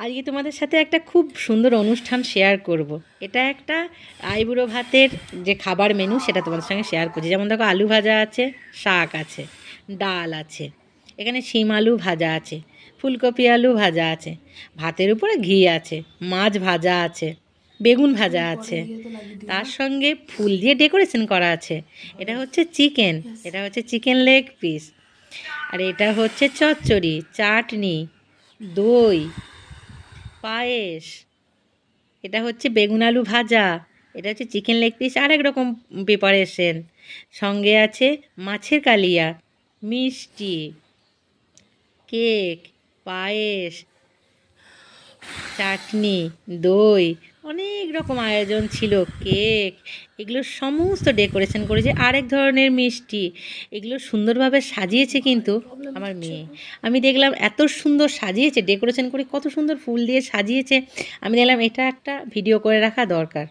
আজকে তোমাদের সাথে একটা খুব সুন্দর অনুষ্ঠান শেয়ার করব। এটা একটা আইবুড়ো ভাতের যে খাবার মেনু সেটা তোমাদের সঙ্গে শেয়ার করছি। যেমন দেখো আলু ভাজা আছে শাক আছে ডাল আছে এখানে শিম আলু ভাজা আছে ফুলকপি আলু ভাজা আছে ভাতের উপরে ঘি আছে মাছ ভাজা আছে বেগুন ভাজা আছে তার সঙ্গে ফুল দিয়ে ডেকোরেশন করা আছে। এটা হচ্ছে চিকেন এটা হচ্ছে চিকেন লেগ পিস আর এটা হচ্ছে চচ্চড়ি চাটনি দই পায়েস, এটা হচ্ছে বেগুন আলু ভাজা, এটা হচ্ছে চিকেন লেগ পিস আরেক রকম প্রিপারেশন সঙ্গে আছে মাছের কালিয়া, মিষ্টি, কেক, পায়েস, চাটনি, দই রকম আয়োজন ছিল? কেক, এগুলো সমস্ত ডেকোরেশন করেছে। আরেক ধরনের মিষ্টি। এগুলো সুন্দরভাবে সাজিয়েছে কিন্তু আমার মেয়ে। আমি দেখলাম এত সুন্দর সাজিয়েছে, ডেকোরেশন করে কত সুন্দর ফুল দিয়ে সাজিয়েছে। আমি দেখলাম এটা একটা ভিডিও করে রাখা দরকার।